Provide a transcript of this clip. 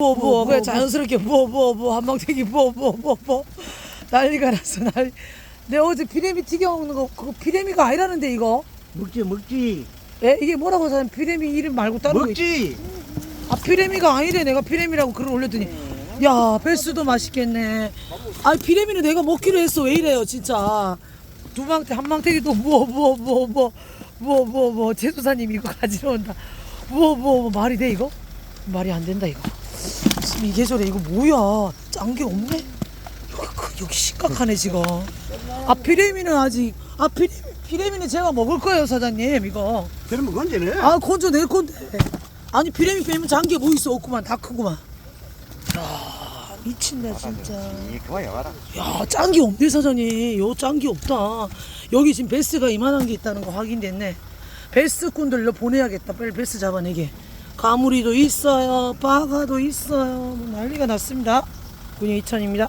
뭐, 뭐, 뭐, 그냥 뭐. 자연스럽게 뭐, 뭐, 뭐, 한방태기 뭐, 뭐, 뭐, 뭐. 난리가 났어, 난리. 내 어제 피레미 튀겨 먹는 거, 그거 피레미가 아니라는데, 이거. 먹지 먹지 예, 이게 뭐라고 해서 피레미 이름 말고 다른 거. 있- 먹지 아, 피레미가 아니래. 내가 피레미라고 글을 올렸더니. 야, 벨스도 맛있겠네. 아, 피레미는 내가 먹기로 했어. 왜 이래요, 진짜. 두 망태, 한 망태기도 뭐, 뭐, 뭐, 뭐, 뭐, 뭐, 뭐, 제수사님 이거 가지러 온다. 뭐, 뭐, 뭐, 말이 돼, 이거? 말이 안 된다, 이거. 이게 저래, 이거 뭐야. 짠 게 없네? 여기, 그- 여기 심각하네, 지금. 아, 피레미는 아직, 아, 피레미, 피레미는 제가 먹을 거예요, 사장님, 이거. 그러면 건지네? 아 건져 내 건데. 아니 비레미 빼면 잔 게 뭐 있어? 없구만 다 크구만. 야 미친다 진짜. 이 와라 야 짠 게 없네 사장님. 요 짠 게 없다. 여기 지금 베스가 이만한 게 있다는 거 확인됐네. 베스꾼들로 보내야겠다. 빨리 베스 잡아내게 가무리도 있어요. 바가도 있어요. 뭐 난리가 났습니다. 군요 이천입니다